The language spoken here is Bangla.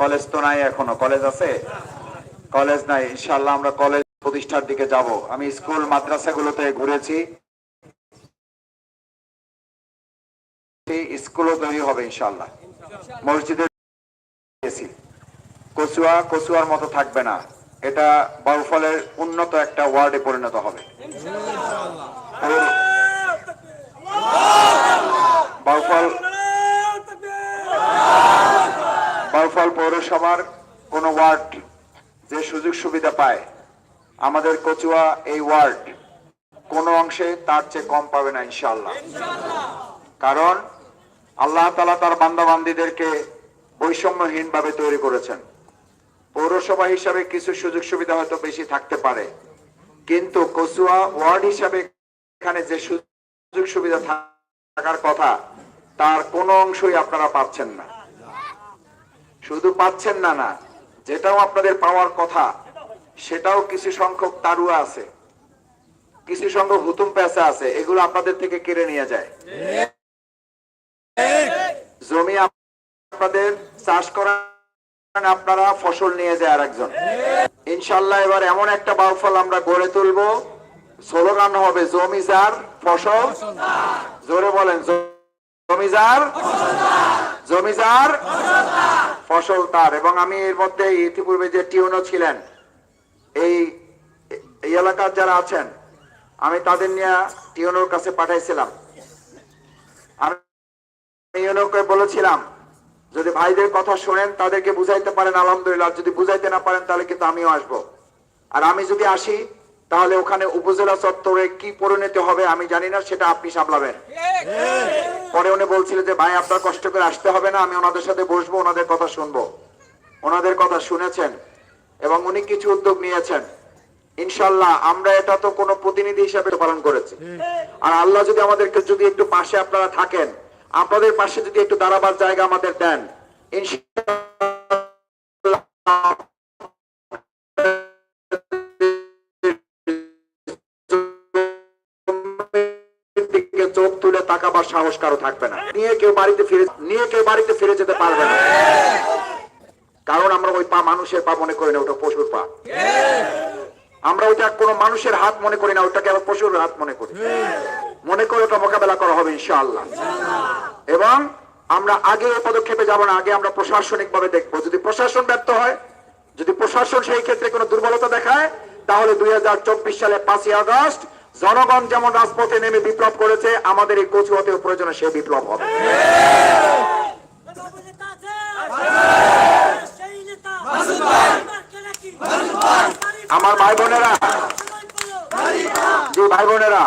কলেজ তো নাই এখনও। কলেজ আছে? কলেজ নাই। ইনশাল্লাহ আমরা কলেজ প্রতিষ্ঠার দিকে যাব। আমি স্কুল মাদ্রাসাগুলোতে ঘুরেছি। স্কুলও তৈরি হবে ইনশাল্লাহ মসজিদে গেছি। কচুয়া কচুয়ার মতো থাকবে না। এটা বাউফলের উন্নত একটা ওয়ার্ডে পরিণত হবে বাউফল বাউফল পৌরসভার কোন ওয়ার্ড যে সুযোগ সুবিধা পায়, আমাদের কচুয়া এই ওয়ার্ড কোন অংশে তার চেয়ে কম পাবে না ইনশাল্লাহ কারণ আল্লাহ তালা তার বান্দাবান্দিদেরকে বৈষম্যহীন ভাবে তৈরি করেছেন। পৌরসভা হিসাবে কিছু সুযোগ সুবিধা হয়তো বেশি থাকতে পারে, কিন্তু কচুয়া ওয়ার্ড হিসাবে এখানে যে সুযোগ সুবিধা থাকার কথা, তার কোনো অংশই আপনারা পাচ্ছেন না। শুধু পাচ্ছেন না না, যেটাও আপনাদের পাওয়ার কথা, সেটাও কিছু সংখ্যক তারুয়া আছে। কিছু সংখ্যক হুতুম পেঁচা আছে, এগুলো আপনাদের থেকে কেড়ে নিয়ে যায়। জমি আপনাদের চাষ করার আপনারা ফসল নিয়ে যায় আর একজন ইনশাল্লাহ এবার এমন একটা বাউফল আমরা গড়ে তুলবো। স্লোগান হবে, জমি যার, ফসল জোরে বলেন জমিজার জমিজার ফসল তার এবং আমি এর মধ্যে ইতিপূর্বে যে টিউনও ছিলেন, এই এলাকার যারা আছেন, আমি তাদের নিয়ে টিউনোর কাছে পাঠাইছিলাম। ইউনোকে বলেছিলাম, যদি ভাইদের কথা শোনেন, তাদেরকে বুঝাইতে পারেন, আলহামদুলিল্লাহ যদি বুঝাইতে না পারেন, তাহলে কিন্তু আমিও আসব। আর আমি যদি আসি তাহলে ওখানে উপজেলা চত্বরে কি পরিণতি হবে আমি জানি না, সেটা আপনি সামলাবেন। পরে উনি বলছিলেন যে, ভাই, আপনার কষ্ট করে আসতে হবে না, আমি ওনাদের সাথে বসবো, ওনাদের কথা শুনব। ওনাদের কথা শুনেছেন এবং উনি কিছু উদ্যোগ নিয়েছেন। ইনশাল্লাহ আমরা এটা তো কোনো প্রতিনিধি হিসাবে পালন করেছি। আর আল্লাহ যদি আমাদেরকে যদি একটু পাশে আপনারা থাকেন, আপনাদের পাশে যদি একটু দাঁড়াবার জায়গা আমাদের দেন ইনশাল্লাহ চোখ তুলে তাকাবার সাহস কারও থাকবে না। নিয়ে কেউ বাড়িতে ফিরে নিয়ে কেউ বাড়িতে ফিরে যেতে পারবে না। কারণ আমরা ওই পা মানুষের পা মনে করি না, ওটা পশুর পা। আমরা ওইটা কোনো মানুষের হাত মনে করি না, ওইটাকে আবার পশুর হাত মনে করি। মনে করে ওটা মোকাবেলা করা হবে, ইনশাআল্লাহ। এবং আমরা আগে এই পদক্ষেপে যাব না, আগে আমরা প্রশাসনিক ভাবে দেখব। যদি প্রশাসন ব্যর্থ হয়, যদি প্রশাসন সেই ক্ষেত্রে কোনো দুর্বলতা দেখায়, তাহলে দুই হাজার চব্বিশ সালে পাঁচই আগস্ট জনগণ যেমন রাজপথে নেমে বিপ্লব করেছে আমাদের এই কচুয়াতেও প্রয়োজনে সে বিপ্লব হবে। আমার ভাই বোনেরা জি ভাই বোনেরা